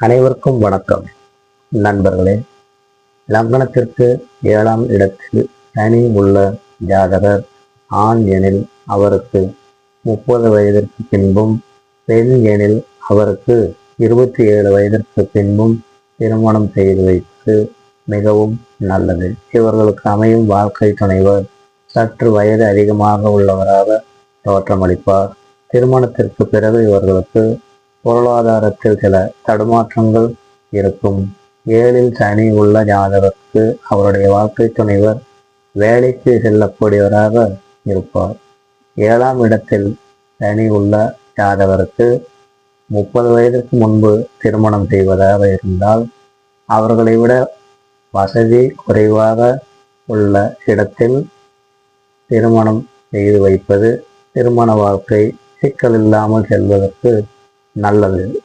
அனைவருக்கும் வணக்கம். நண்பர்களே லக்னத்திற்கு ஏழாம் இடத்தில் சனி உள்ள ஜாதகர் ஆண் எனில் அவருக்கு முப்பது வயதிற்கு பின்பும் பெண் எனில் அவருக்கு இருபத்தி ஏழு வயதிற்கு பின்பும் திருமணம் செய்து வைத்து மிகவும் நல்லது. இவர்களுக்கு அமையும் வாழ்க்கை துணைவர் சற்று வயது அதிகமாக உள்ளவராக தோற்றமளிப்பார். திருமணத்திற்கு பிறகு இவர்களுக்கு பொருளாதாரத்தில் சில தடுமாற்றங்கள் இருக்கும். ஏழில் சனி உள்ள ஜாதகருக்கு அவருடைய வாழ்க்கை துணைவர் வேலைக்கு செல்லக்கூடியவராக இருப்பார். ஏழாம் இடத்தில் சனி உள்ள ஜாதகருக்கு முப்பது வயதிற்கு முன்பு திருமணம் செய்வதாக இருந்தால் அவர்களை விட வசதி குறைவாக உள்ள இடத்தில் திருமணம் செய்து வைப்பது திருமண வாழ்க்கை சிக்கல் இல்லாமல் செல்வதற்கு நல்லது.